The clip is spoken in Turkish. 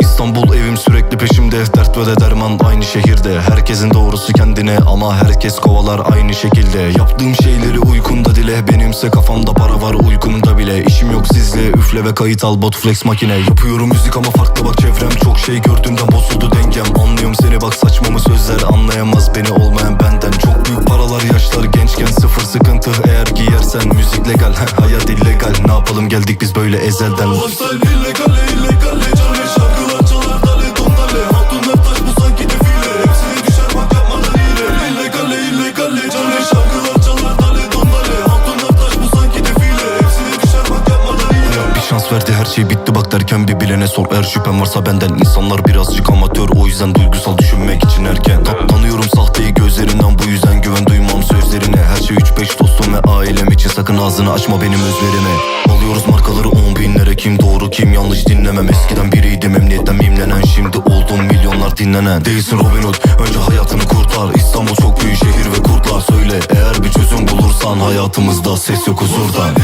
İstanbul evim sürekli peşimde Dert ve de derman aynı şehirde. Herkesin doğrusu kendine ama herkes kovalar aynı şekilde. Yaptığım şeyleri uykunda dile Benimse kafamda para var uykumda bile. İşim yok sizle üfle ve kayıt al Botflex makine. Yapıyorum müzik ama farklı bak çevrem. Çok şey gördüğümden bozuldu dengem. Anlıyorum seni bak saçma mı sözler. Anlayamaz Eğer giyersen müzik legal Hayat illegal. Ne yapalım geldik biz böyle ezelden. Lifestyle illegale illegale Cane şarkılar çalar dale don dale Hatunlar taş bu sanki defile. Hepsine düşer bak yapmadan hile. İllegale illegale Cane şarkılar çalar dale don dale Hatunlar taş bu sanki defile. Hepsine düşer bak yapmadan hile. Bir şans verdi her şey bitti bak derken bir bilene sor. Eğer şüphen varsa benden. İnsanlar birazcık amatör O yüzden duygusal düşünmek için erken. Ta- Tanıyorum sahteyi ailem için sakın ağzını açma benim özverime Alıyoruz markaları 10 binlere. Kim doğru kim yanlış dinlemem. Eskiden biriydim emniyetten mimlenen. Şimdi oldum milyonlar dinlenen. Değilsin Robin Hood önce hayatını kurtar. İstanbul çok büyük şehir ve kurtlar. Söyle eğer bir çözüm bulursan hayatımızda ses yok huzurdan